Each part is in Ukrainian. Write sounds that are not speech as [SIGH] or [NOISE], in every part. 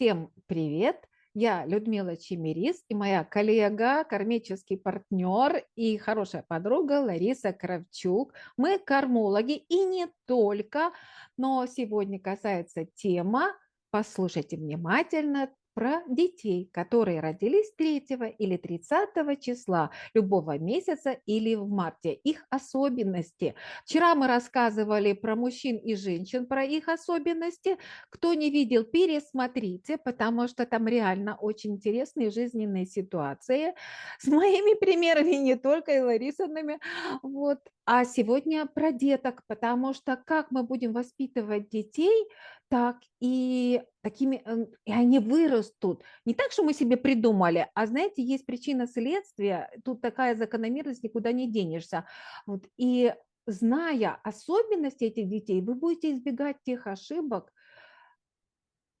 Всем привет! Я Людмила Чемерис и моя коллега, кармический партнер и хорошая подруга Лариса Кравчук. Мы кормологи и не только, но сегодня касается тема, послушайте внимательно, про детей, которые родились 3 или 30 числа любого месяца или в марте, их особенности. Вчера мы рассказывали про мужчин и женщин, про их особенности. Кто не видел, пересмотрите, потому что там реально очень интересные жизненные ситуации с моими примерами, не только и Ларисовными. Вот. А сегодня про деток, потому что как мы будем воспитывать детей, так и такими, э, и они вырастут. Не так, что мы себе придумали, а знаете, есть причина следствия, тут такая закономерность, никуда не денешься. Вот. И зная особенности этих детей, вы будете избегать тех ошибок,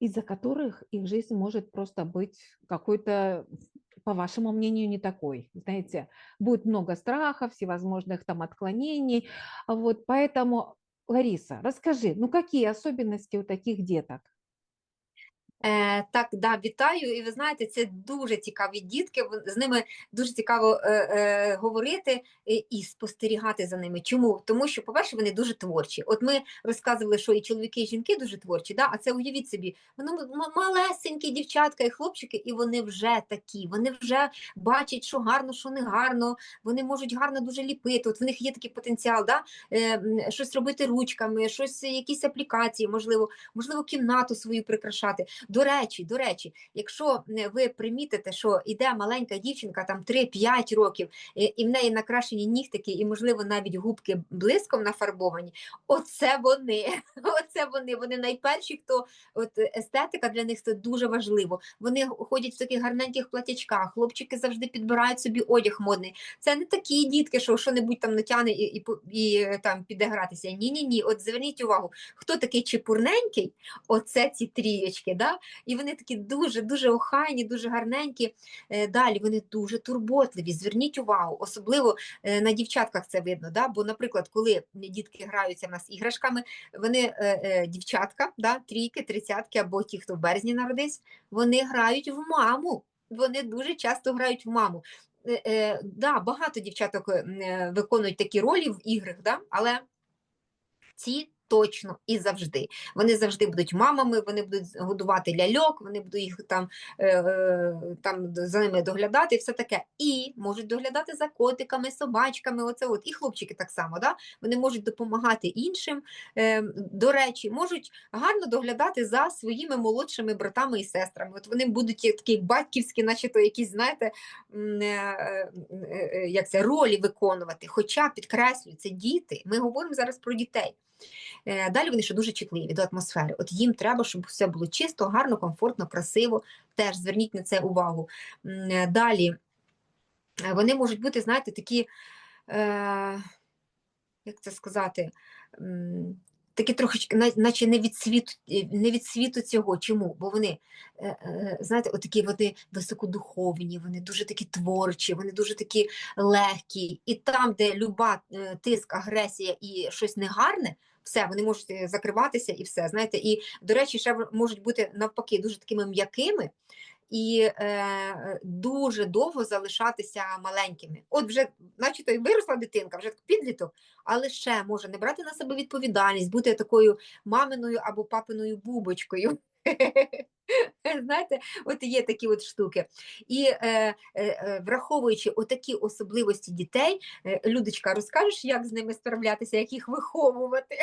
из-за которых их жизнь может просто быть какой-то по вашему мнению, не такой. Знаете, будет много страхов, всевозможных там отклонений. Вот поэтому, Лариса, расскажи, ну какие особенности у таких деток? Е, Так, да, вітаю. І ви знаєте, це дуже цікаві дітки. З ними дуже цікаво е, е, говорити і спостерігати за ними. Чому? Тому що, по-перше, вони дуже творчі. От ми розказували, що і чоловіки, і жінки дуже творчі. да? А це уявіть собі, вони малесенькі дівчатка і хлопчики, і вони вже такі. Вони вже бачать, що гарно, що не гарно. Вони можуть гарно дуже ліпити. От в них є такий потенціал, да? е, щось робити ручками, щось, якісь аплікації, можливо, можливо, кімнату свою прикрашати. До речі, до речі, якщо е, ви примітите, що йде маленька дівчинка, там 3-5 років, і в неї накрашені нігтики, і, можливо, навіть губки блиском нафарбовані, оце вони. [LAUGHS] Оце вони. Вони найперші, хто от естетика для них це дуже важливо. Вони ходять в таких гарненьких платячках, хлопчики завжди підбирають собі одяг модний. Це не такі дітки, що що-небудь там натягне і, і, і там піде гратися. Ні, ні, ні. От зверніть увагу, хто такий чепурненький, оце ці трієчки. Да? І вони такі дуже-дуже охайні, дуже гарненькі. Е, далі вони дуже турботливі. Зверніть увагу, особливо е, на дівчатках це видно. Да? Бо, наприклад, коли дітки граються в нас іграшками, вони е, дівчатка, да, трійки, тридцятки або ті, хто в березні народився, вони грають в маму. Вони дуже часто грають в маму. Е, да, Багато дівчаток виконують такі ролі в іграх, да? але ці точно і завжди. Вони завжди будуть мамами, вони будуть годувати ляльок, вони будуть їх там е, е, там за ними доглядати, і все таке. І можуть доглядати за котиками, собачками. Оце от і хлопчики так само. Да? Вони можуть допомагати іншим. Е, До речі, можуть гарно доглядати за своїми молодшими братами і сестрами. От вони будуть такі батьківські, наче то якісь, знаєте, е, е, е, як це ролі виконувати. Хоча підкреслюю, це діти. Ми говоримо зараз про дітей. Е, далі вони ще дуже чутливі до атмосфери. От їм треба, щоб все було чисто, гарно, комфортно, красиво. Теж зверніть на це увагу. Е, далі е, вони можуть бути, знаєте, такі, як це сказати, такі трохи, наче не від світу не від світу цього. Чому? Бо вони, знаєте, отакі вони високодуховні, вони дуже такі творчі, вони дуже такі легкі. І там, де люба тиск, агресія і щось негарне, все, вони можуть е, закриватися і все. Знаєте, і, до речі, ще можуть бути навпаки дуже такими м'якими. І е, дуже довго залишатися маленькими. От вже, начебто, і виросла дитинка, вже підліток, але ще може не брати на себе відповідальність, бути такою маминою або папиною бубочкою. [LAUGHS] Знаєте, от є такі от штуки. І е, е, е, враховуючи отакі особливості дітей, е, Людочка, розкажеш, як з ними справлятися, як їх виховувати?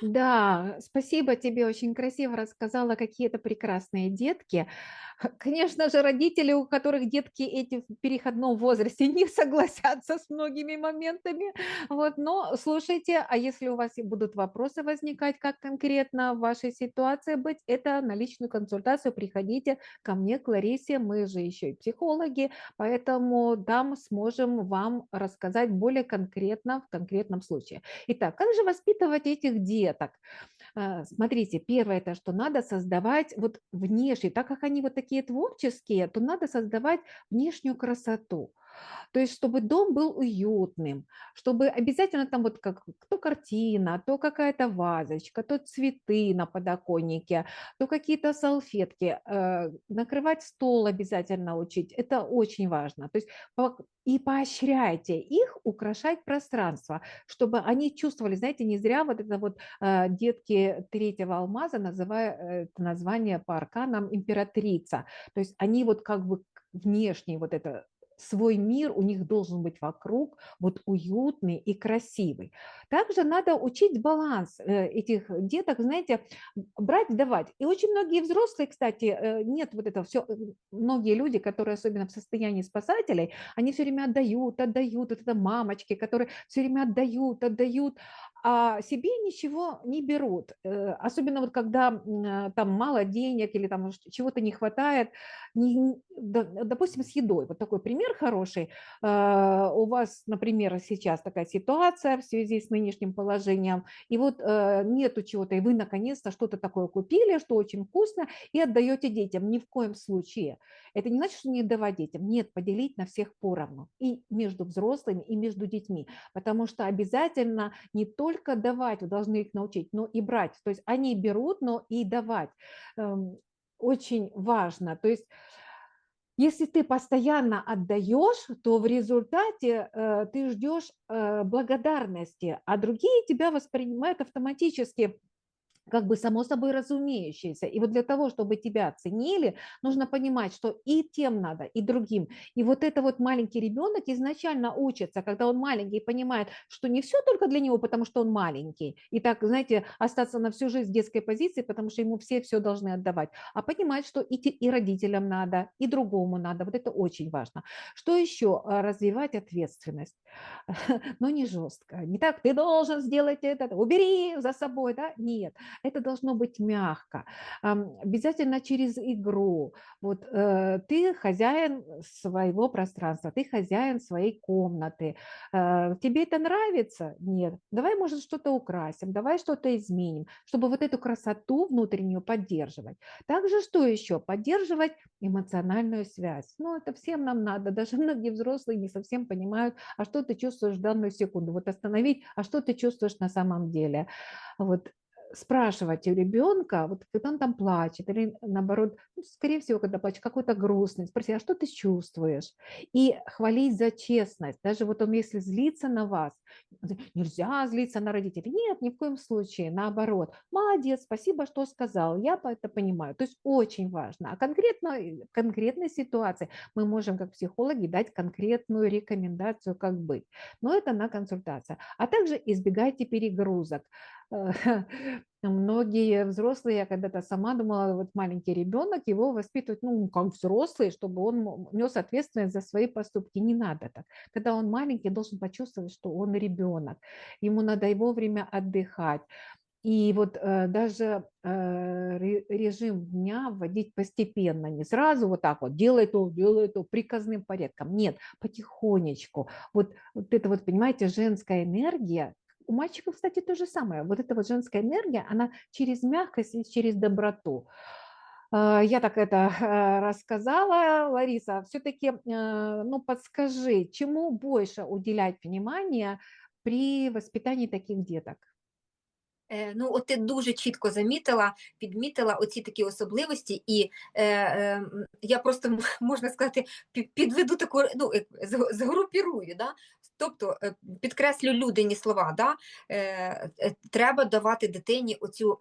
Да, спасибо тебе, очень красиво рассказала, какие это прекрасные детки. [LAUGHS] Конечно же, родители, у которых детки эти в переходном возрасте, [LAUGHS] не согласятся с многими моментами. Вот, но слушайте, а если у вас будут вопросы возникать, как конкретно в вашей ситуации быть, это на личную консультацию приходите ко мне, к Ларисе, мы же еще и психологи, поэтому да, мы сможем вам рассказать более конкретно в конкретном случае. Итак, как же воспитывать этих деток? Смотрите, первое, это что надо создавать вот внешне, так как они вот такие творческие, то надо создавать внешнюю красоту. То есть, чтобы дом был уютным, чтобы обязательно там вот как то картина, то какая-то вазочка, то цветы на подоконнике, то какие-то салфетки, э, накрывать стол обязательно учить. Это очень важно. То есть и поощряйте их украшать пространство, чтобы они чувствовали, знаете, не зря вот это вот э, детки третьего алмаза называют это название по арканам императрица. То есть они вот как бы внешний вот это свой мир у них должен быть вокруг вот уютный и красивый. Также надо учить баланс э, этих деток, знаете, брать, давать. И очень многие взрослые, кстати, э, нет вот этого все, многие люди, которые особенно в состоянии спасателей, они все время отдают, отдают, вот это мамочки, которые все время отдают, отдают, а себе ничего не берут. Э, особенно вот когда там мало денег или там чего-то не хватает, не, допустим, с едой. Вот такой пример хороший. А, у вас, например, сейчас такая ситуация в связи с нынешним положением, и вот э, нету чего-то, и вы наконец-то что-то такое купили, что очень вкусно, и отдаете детям. Ни в коем случае. Это не значит, что не давать детям. Нет, поделить на всех поровну. И между взрослыми, и между детьми. Потому что обязательно не только давать, вы должны их научить, но и брать. То есть они берут, но и давать. Эм, очень важно. То есть если ты постоянно отдаешь, то в результате э, ты ждешь э, благодарности, а другие тебя воспринимают автоматически Как бы само собой разумеющееся. И вот для того, чтобы тебя ценили, нужно понимать, что и тем надо, и другим. И вот это вот маленький ребенок изначально учится, когда он маленький, понимает, что не все только для него, потому что он маленький. И так, знаете, остаться на всю жизнь в детской позиции, потому что ему все все должны отдавать. А понимать, что и, и родителям надо, и другому надо. Вот это очень важно. Что еще? А, развивать ответственность. [LAUGHS] Но не жестко. Не так, ты должен сделать это, убери за собой, да? Нет это должно быть мягко, обязательно через игру. Вот э, ты хозяин своего пространства, ты хозяин своей комнаты. Э, тебе это нравится? Нет. Давай, может, что-то украсим, давай что-то изменим, чтобы вот эту красоту внутреннюю поддерживать. Также что еще? Поддерживать эмоциональную связь. Ну, это всем нам надо. [LAUGHS] Даже многие взрослые не совсем понимают, а что ты чувствуешь в данную секунду. Вот остановить, а что ты чувствуешь на самом деле. Вот спрашивать у ребенка, вот когда он там плачет, или наоборот, ну, скорее всего, когда плачет, какой-то грустный, спросить, а что ты чувствуешь? И хвалить за честность. Даже вот он, если злится на вас, нельзя злиться на родителей. Нет, ни в коем случае, наоборот. Молодец, спасибо, что сказал, я это понимаю. То есть очень важно. А конкретно, в конкретной ситуации мы можем, как психологи, дать конкретную рекомендацию, как быть. Но это на консультация. А также избегайте перегрузок. [LAUGHS] Многие взрослые, я когда-то сама думала, вот маленький ребенок, его воспитывать, ну, как взрослый, чтобы он нес ответственность за свои поступки. Не надо так. Когда он маленький, должен почувствовать, что он ребенок. Ему надо и вовремя отдыхать. И вот э, даже э, режим дня вводить постепенно, не сразу вот так вот, делай то, делай то, приказным порядком. Нет, потихонечку. Вот, вот это вот, понимаете, женская энергия, у мальчиков, кстати, то же самое. Вот эта вот женская энергия, она через мягкость и через доброту. А, я так это э, рассказала, Лариса. Все-таки, э, ну, подскажи, чему больше уделять внимание при воспитании таких деток? Е, ну, от ти дуже чітко замітила, підмітила оці такі особливості, і е, е, я просто [LAUGHS] можна сказати, підведу таку ну, згрупірую. Да? Тобто е, підкреслю людині слова, да? Е, треба давати дитині оцю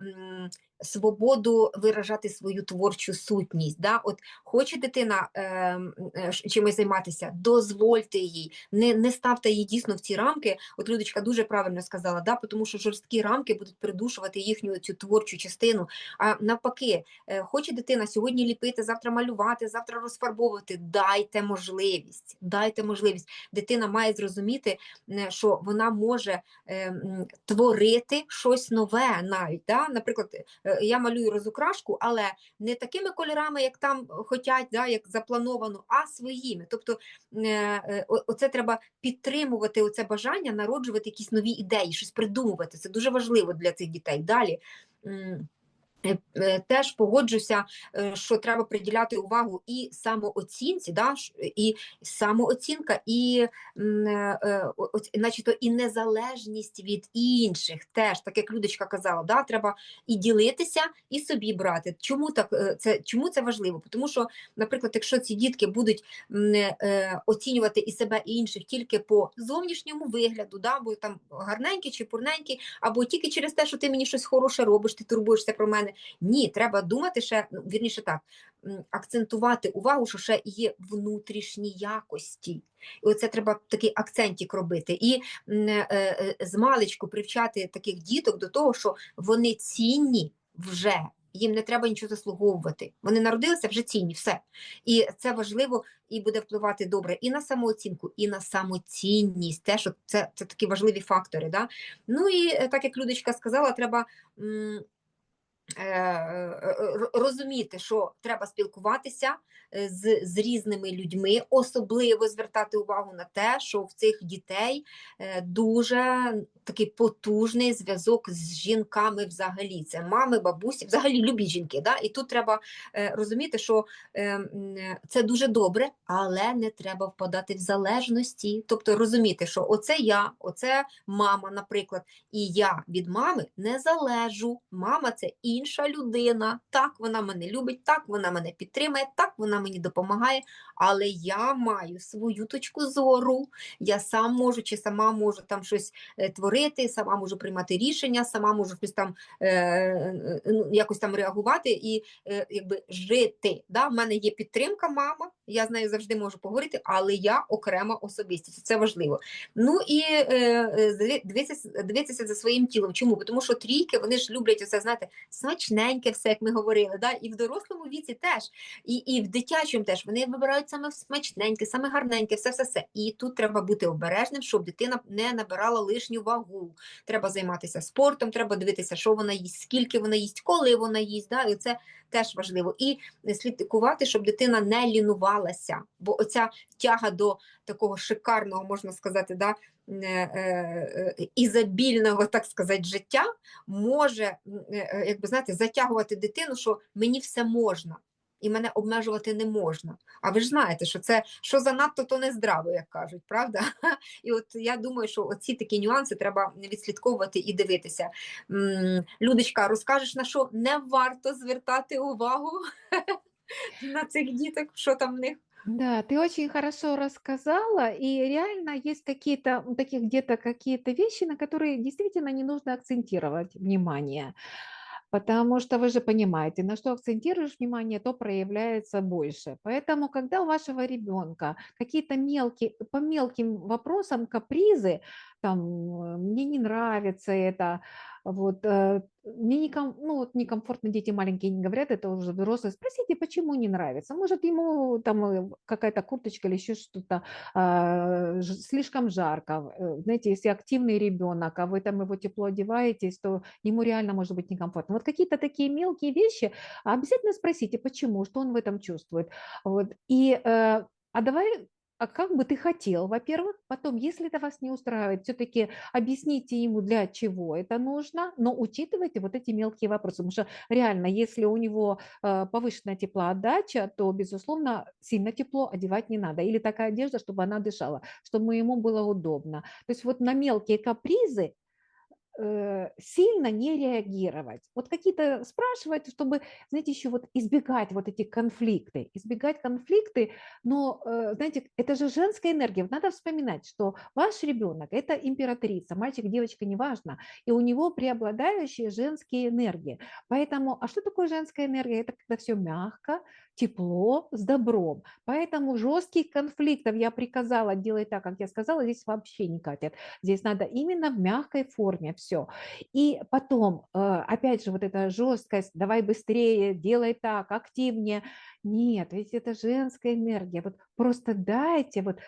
свободу виражати свою творчу сутність. Да? От Хоче дитина ем, е, чимось займатися, дозвольте їй, не не ставте її дійсно в ці рамки. От Людочка дуже правильно сказала, да? тому що жорсткі рамки будуть придушувати їхню цю творчу частину. А навпаки, е, хоче дитина сьогодні ліпити, завтра малювати, завтра розфарбовувати. Дайте можливість, дайте можливість. Дитина має зрозуміти, е, що вона може е, творити щось нове навіть. Да? Наприклад, я малюю розукрашку, але не такими кольорами, як там хотять, да, як заплановано, а своїми. Тобто е, е, оце треба підтримувати оце бажання, народжувати якісь нові ідеї, щось придумувати. Це дуже важливо для цих дітей. Далі. Е, е, теж погоджуся, е, що треба приділяти увагу і самооцінці, да, і самооцінка, і начебто і незалежність від інших. Теж, так як Людочка казала, да, треба і ділитися, і собі брати. Чому так це чому це важливо? Тому що, наприклад, якщо ці дітки будуть оцінювати і себе, і інших тільки по зовнішньому вигляду, да, бо там гарненький чи пурненький, або тільки через те, що ти мені щось хороше робиш, ти турбуєшся про мене. Ні, треба думати ще, ну, вірніше так, акцентувати увагу, що ще є внутрішні якості. І оце треба такий акцентик робити. І е, е, з маличку привчати таких діток до того, що вони цінні вже. Їм не треба нічого заслуговувати. Вони народилися вже цінні, все. І це важливо і буде впливати добре і на самооцінку, і на самоцінність. Те, що це це такі важливі фактори. Да? Ну і е, так як Людочка сказала, треба е, розуміти, що треба спілкуватися е, з з різними людьми, особливо звертати увагу на те, що в цих дітей дуже такий потужний зв'язок з жінками взагалі. Це мами, бабусі, взагалі любі жінки. Да? І тут треба розуміти, що це дуже добре, але не треба впадати в залежності. Тобто розуміти, що оце я, оце мама, наприклад, і я від мами не залежу. Мама це і інша людина. Так, вона мене любить, так вона мене підтримує, так вона мені допомагає, але я маю свою точку зору. Я сам можу чи сама можу там щось е, творити, сама можу приймати рішення, сама можу щось там е, е, ну, якось там реагувати і е, якби жити. Да? В мене є підтримка, мама, я з нею завжди можу поговорити, але я окрема особистість. Це важливо. Ну і е, е дивитися, дивитися за своїм тілом. Чому? Тому що трійки вони ж люблять оце, знаєте, смачненьке все, як ми говорили. Да? І в дорослому віці теж, і і в дитячому теж вони вибирають саме смачненьке, саме гарненьке, все все все. І тут треба бути обережним, щоб дитина не набирала лишню вагу. Треба займатися спортом, треба дивитися, що вона їсть, скільки вона їсть, коли вона їсть. Да? І це теж важливо. І слідкувати, щоб дитина не лінувалася, бо оця тяга до такого шикарного, можна сказати, да, ізобільного, так сказати, життя може, е, якби знаєте, затягувати дитину, що мені все можна. І мене обмежувати не можна. А ви ж знаєте, що це що занадто, то не здраво, як кажуть, правда? [LAUGHS] І от я думаю, що оці такі нюанси треба відслідковувати і дивитися. Людочка, розкажеш, на що не варто звертати увагу [LAUGHS] на цих діток, що там в них? Да, ты очень хорошо рассказала, и реально есть какие-то таких где-то какие-то вещи, на которые действительно не нужно акцентировать внимание. Потому что вы же понимаете, на что акцентируешь внимание, то проявляется больше. Поэтому, когда у вашего ребенка какие-то мелкие, по мелким вопросам капризы, там, э, мне не нравится это, вот, э, мне неком, ну, вот некомфортно дети маленькие не говорят, это уже взрослые. Спросите, почему не нравится? Может, ему там э, какая-то курточка или еще что-то а, слишком жарко. Знаете, если активный ребенок, а вы там его тепло одеваетесь, то ему реально может быть некомфортно. Вот какие-то такие мелкие вещи, обязательно спросите, почему, что он в этом чувствует. Вот. И, а давай а как бы ты хотел, во-первых. Потом, если это вас не устраивает, все-таки объясните ему, для чего это нужно, но учитывайте вот эти мелкие вопросы. Потому что реально, если у него э, повышенная теплоотдача, то, безусловно, сильно тепло одевать не надо. Или такая одежда, чтобы она дышала, чтобы ему было удобно. То есть вот на мелкие капризы сильно не реагировать. Вот какие-то спрашивать, чтобы, знаете, еще вот избегать вот эти конфликты, избегать конфликты, но, э, знаете, это же женская энергия. Надо вспоминать, что ваш ребенок – это императрица, мальчик, девочка, неважно, и у него преобладающие женские энергии. Поэтому, а что такое женская энергия? Это когда все мягко, тепло, с добром. Поэтому жестких конфликтов я приказала делать так, как я сказала, здесь вообще не катят. Здесь надо именно в мягкой форме все. И потом, э, опять же, вот эта жесткость, давай быстрее, делай так, активнее. Нет, ведь это женская энергия. Вот просто дайте вот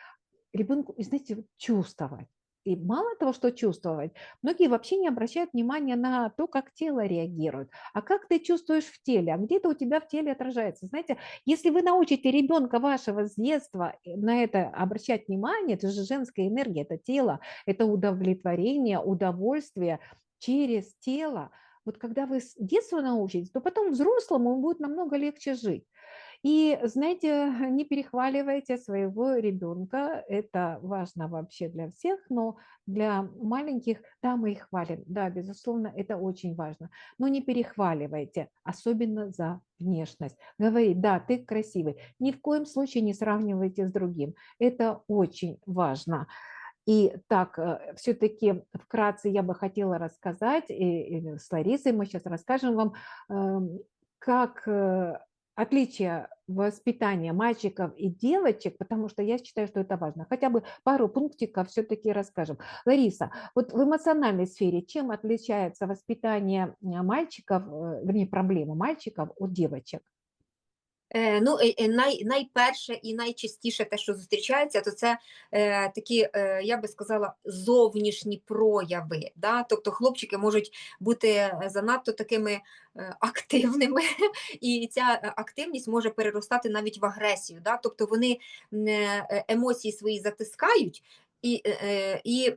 ребенку, знаете, чувствовать. И мало того, что чувствовать, многие вообще не обращают внимания на то, как тело реагирует. А как ты чувствуешь в теле? А где это у тебя в теле отражается? Знаете, если вы научите ребенка вашего с детства э, на это обращать внимание, это же женская энергия, это тело, это удовлетворение, удовольствие через тело, вот когда вы с детства научитесь, то потом взрослому будет намного легче жить. И, знаете, [LAUGHS] не перехваливайте своего ребенка, это важно вообще для всех, но для маленьких, да, мы их хвалим, да, безусловно, это очень важно, но не перехваливайте, особенно за внешность. Говорить, да, ты красивый, ни в коем случае не сравнивайте с другим, это очень важно. И так, все-таки вкратце я бы хотела рассказать, и, и с Ларисой мы сейчас расскажем вам, эм, как э, отличие воспитания мальчиков и девочек, потому что я считаю, что это важно. Хотя бы пару пунктиков все-таки расскажем. Лариса, вот в эмоциональной сфере чем отличается воспитание мальчиков, э, вернее, проблемы мальчиков от девочек? Е, ну, е, е, най, найперше і найчастіше те, що зустрічається, то це е, такі, е, я би сказала, зовнішні прояви. Да? Тобто хлопчики можуть бути занадто такими е, активними, [LAUGHS] і ця активність може переростати навіть в агресію. Да? Тобто вони е, емоції свої затискають. І е, і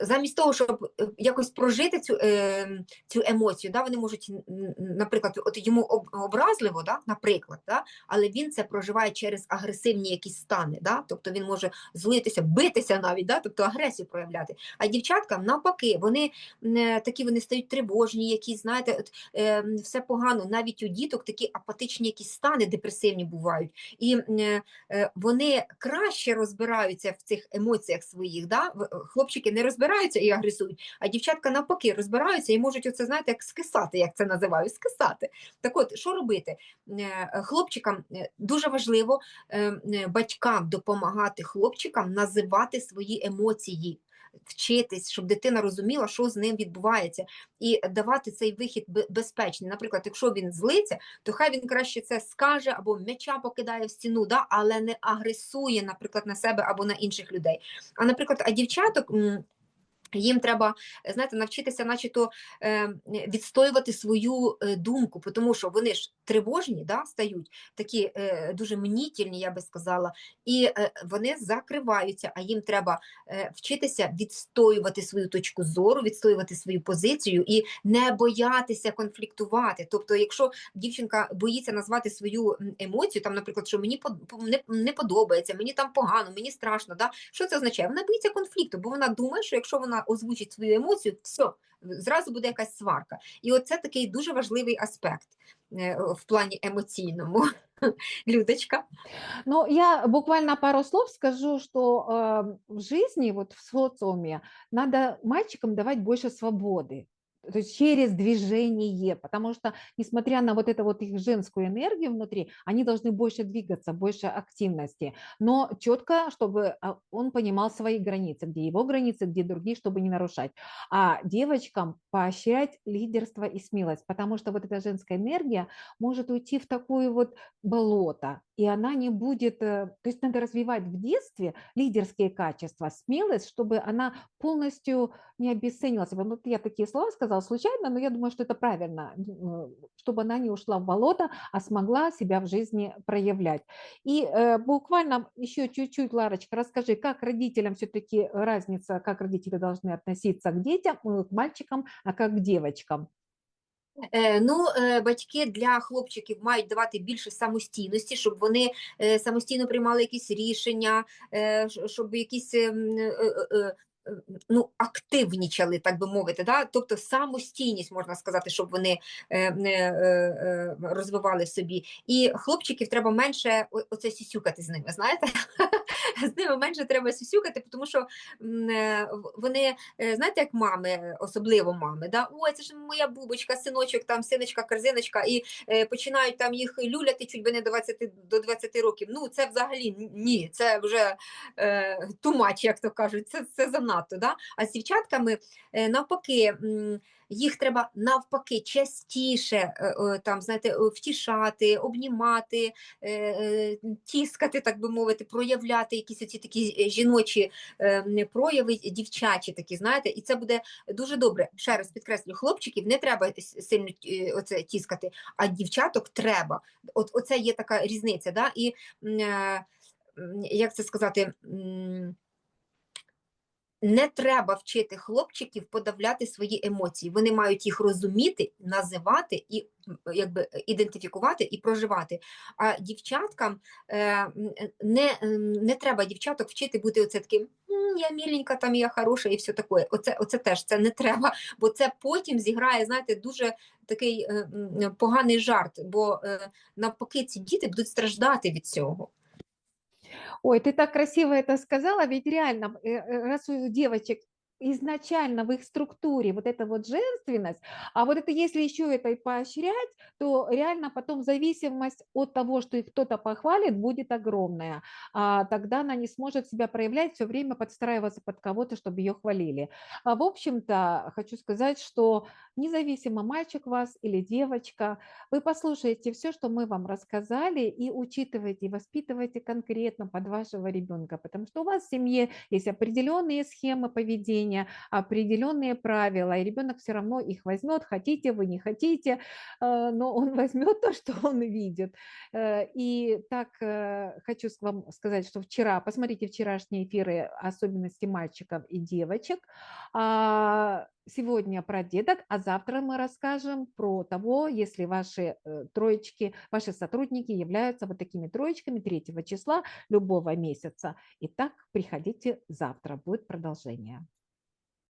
замість того, щоб е, якось прожити цю е, цю емоцію, да, вони можуть, наприклад, от йому образливо, да, наприклад, да, але він це проживає через агресивні якісь стани, да, тобто він може злитися, битися навіть, да, тобто агресію проявляти. А дівчаткам навпаки, вони е, такі вони стають тривожні, якісь, знаєте, от, е, все погано, навіть у діток такі апатичні якісь стани депресивні бувають. І е, е, вони краще розбираються в цих емоціях своїх. Да? Хлопчики не розбираються і агресують, а дівчатка навпаки розбираються і можуть оце, знаєте, як скисати, як це називають, скисати. Так от, що робити? Е, хлопчикам е, дуже важливо е, батькам допомагати хлопчикам називати свої емоції вчитись, щоб дитина розуміла, що з ним відбувається, і давати цей вихід безпечний. Наприклад, якщо він злиться, то хай він краще це скаже або м'яча покидає в стіну, да, але не агресує, наприклад, на себе або на інших людей. А наприклад, а дівчаток. Їм треба знаєте, навчитися, начебто е, відстоювати свою е, думку, тому що вони ж тривожні, да, стають такі е, дуже мнітільні, я би сказала, і вони закриваються. А їм треба вчитися відстоювати свою точку зору, відстоювати свою позицію і не боятися конфліктувати. Тобто, якщо дівчинка боїться назвати свою емоцію, там, наприклад, що мені не подобається, мені там погано, мені страшно, да, що це означає? Вона боїться конфлікту, бо вона думає, що якщо вона озвучить свою емоцію, все, зразу буде якась сварка. І оце такий дуже важливий аспект е, в плані емоційному. [LAUGHS] Людочка. Ну, я буквально пару слов скажу, что э, в жизни, вот в социуме, надо мальчикам давать больше свободы то есть через движение, потому что, несмотря на вот эту вот их женскую энергию внутри, они должны больше двигаться, больше активности, но четко, чтобы а, он понимал свои границы, где его границы, где другие, чтобы не нарушать. А девочкам поощрять лидерство и смелость, потому что вот эта женская энергия может уйти в такую вот болото, и она не будет, э, то есть надо развивать в детстве лидерские качества, смелость, чтобы она полностью не обесценилась. Вот я такие слова сказала случайно, но я думаю, что это правильно, э, чтобы она не ушла в болото, а смогла себя в жизни проявлять. И э, буквально еще чуть-чуть, Ларочка, расскажи, как родителям все-таки разница, как родители должны относиться к детям, к мальчикам, а как к девочкам? Е, ну, е, батьки для хлопчиків мають давати більше самостійності, щоб вони е, самостійно приймали якісь рішення, щоб якісь ну, активнічали, так би мовити, да? тобто самостійність, можна сказати, щоб вони розвивали собі. І хлопчиків треба менше оце сюсюкати з ними, знаєте? [LAUGHS] З ними менше треба сюсюкати, тому що е, вони, знаєте, як мами, особливо мами, да? ой, це ж моя бубочка, синочок, там, синочка, корзиночка, і починають там їх люляти чуть би не до 20 до 20 років. Ну, це взагалі ні, це вже тумач, як то кажуть, це, це занадто. Да? А з дівчатками е, навпаки. Їх треба навпаки частіше е, там, знаєте, втішати, обнімати, е, тіскати, так би мовити, проявляти якісь оці такі жіночі прояви, дівчачі такі, знаєте, і це буде дуже добре. Ще раз підкреслю, хлопчиків не треба сильно оце тіскати, а дівчаток треба. От Оце є така різниця. Да? І як це сказати? Не треба вчити хлопчиків подавляти свої емоції. Вони мають їх розуміти, називати і якби ідентифікувати і проживати. А дівчаткам е, не, ем, не треба дівчаток вчити бути оце таким. Я міленька, там я хороша і все таке. Оце, оце теж це не треба, бо це потім зіграє, знаєте, дуже такий е, поганий жарт, бо е, навпаки ці діти будуть страждати від цього Ой, ты так красиво это сказала, ведь реально, э, э, раз у девочек изначально в их структуре вот эта вот женственность, а вот это если еще это и поощрять, то реально потом зависимость от того, что их кто-то похвалит, будет огромная. А тогда она не сможет себя проявлять, все время подстраиваться под кого-то, чтобы ее хвалили. А в общем-то, хочу сказать, что независимо, мальчик вас или девочка, вы послушаете все, что мы вам рассказали, и учитывайте, воспитывайте конкретно под вашего ребенка, потому что у вас в семье есть определенные схемы поведения, определенные правила, и ребенок все равно их возьмет, хотите вы, не хотите, э, но он [LAUGHS] возьмет то, что он видит. Э, И так э, хочу вам сказать, что вчера, посмотрите вчерашние эфиры особенности мальчиков и девочек, а сегодня про деток, а завтра мы расскажем про того, если ваши троечки, ваши сотрудники являются вот такими троечками третьего числа любого месяца. Итак, приходите завтра, будет продолжение.